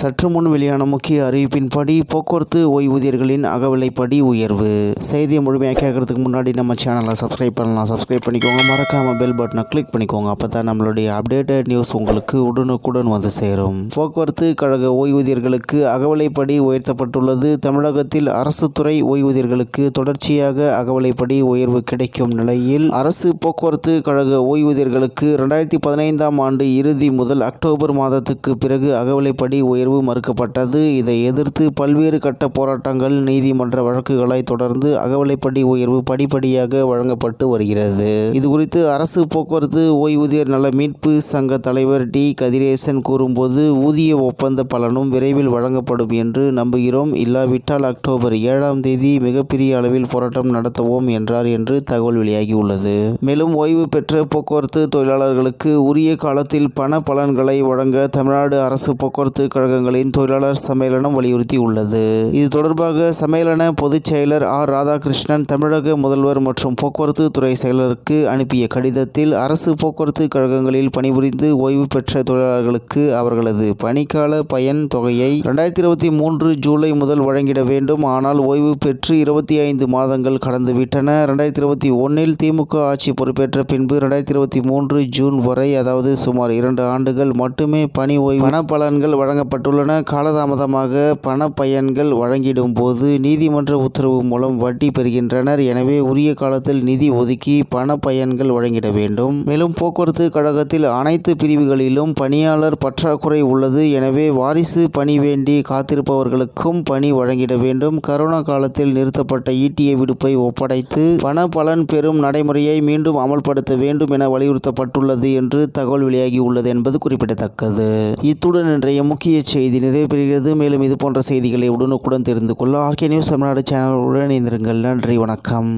சற்று முன் வெளியான முக்கிய அறிவிப்பின்படி போக்குவரத்து ஓய்வூதியர்களின் அகவிலைப்படி உயர்வு. செய்தியை முழுமையாக கேட்கறதுக்கு முன்னாடி நம்ம சேனலை சப்ஸ்கிரைப் பண்ணலாம். சப்ஸ்கிரைப் பண்ணிக்கோங்க. மறக்காம பெல் பட்டனை கிளிக் பண்ணிக்கோங்க. அப்போ தான் நம்மளுடைய அப்டேட்டட் நியூஸ் உங்களுக்கு உடனுக்குடன் வந்து சேரும். போக்குவரத்து கழக ஓய்வூதியர்களுக்கு அகவிலைப்படி உயர்த்தப்பட்டுள்ளது. தமிழகத்தில் அரசு துறை ஓய்வூதியர்களுக்கு தொடர்ச்சியாக அகவிலைப்படி உயர்வு கிடைக்கும் நிலையில் அரசு போக்குவரத்து கழக ஓய்வூதியர்களுக்கு ரெண்டாயிரத்தி பதினைந்தாம் ஆண்டு இறுதி முதல் அக்டோபர் மாதத்துக்கு பிறகு அகவிலைப்படி உயர்வு மறுக்கப்பட்டது. இதை எதிர்த்து பல்வேறு கட்ட போராட்டங்கள் நீதிமன்ற வழக்குகளை தொடர்ந்து அகவிலைப்படி உயர்வு படிப்படியாக வழங்கப்பட்டு வருகிறது. இது குறித்து அரசு போக்குவரத்து ஓய்வூதியர் நல மீட்பு சங்க தலைவர் டி. கதிரேசன் கூறும்போது ஊதிய ஒப்பந்த பலனும் விரைவில் வழங்கப்படும் என்று நம்புகிறோம். இல்லாவிட்டால் அக்டோபர் ஏழாம் தேதி மிகப்பெரிய அளவில் போராட்டம் நடத்துவோம் என்றார் என்று தகவல் வெளியாகியுள்ளது. மேலும் ஓய்வு பெற்ற போக்குவரத்து தொழிலாளர்களுக்கு உரிய காலத்தில் பண பலன்களை வழங்க தமிழ்நாடு அரசு போக்குவரத்து சங்கங்களின் தொழிலாளர் சம்மேளனம் வலியுறுத்தியுள்ளது. இது தொடர்பாக சம்மேளன பொதுச் செயலர் ஆர். ராதாகிருஷ்ணன் தமிழக முதல்வர் மற்றும் போக்குவரத்து துறை செயலருக்கு அனுப்பிய கடிதத்தில் அரசு போக்குவரத்து கழகங்களில் பணிபுரிந்து ஓய்வு பெற்ற தொழிலாளர்களுக்கு அவர்களது பணிக்கால பயன் தொகையை ரெண்டாயிரத்தி இருபத்தி மூன்று ஜூலை முதல் வழங்கிட வேண்டும். ஆனால் ஓய்வு பெற்று இருபத்தி ஐந்து மாதங்கள் கடந்துவிட்டன. ரெண்டாயிரத்தி இருபத்தி ஒன்றில் திமுக ஆட்சி பொறுப்பேற்ற பின்பு ரெண்டாயிரத்தி இருபத்தி மூன்று ஜூன் வரை அதாவது சுமார் இரண்டு ஆண்டுகள் மட்டுமே பணி ஓய்வு பண பலன்கள் வழங்கப்பட்டுள்ளன காலதாமதமாக பண பயன்கள் வழங்கிடும் போது நீதிமன்ற உத்தரவு மூலம் வட்டி பெறுகின்றனர். எனவே உரிய காலத்தில் நிதி ஒதுக்கி பண பயன்கள் வழங்கிட வேண்டும். மேலும் போக்குவரத்து கழகத்தில் அனைத்து பிரிவுகளிலும் பணியாளர் பற்றாக்குறை உள்ளது. எனவே வாரிசு பணி வேண்டி காத்திருப்பவர்களுக்கும் பணி வழங்கிட வேண்டும். கரோனா காலத்தில் நிறுத்தப்பட்ட ஈட்டிய விடுப்பை ஒப்படைத்து பண பலன் பெறும் நடைமுறையை மீண்டும் அமல்படுத்த வேண்டும் என வலியுறுத்தப்பட்டுள்ளது என்று தகவல் வெளியாகியுள்ளது என்பது குறிப்பிடத்தக்கது. இத்துடன் இன்றைய முக்கிய செய்தி நிறைவேறுகிறது மேலும் இது போன்ற செய்திகளை உடனுக்குடன் தெரிந்து கொள்ள ஆர்கே நியூஸ் தமிழ்நாடு சேனலுடன் இணைந்திருங்கள். நன்றி வணக்கம்.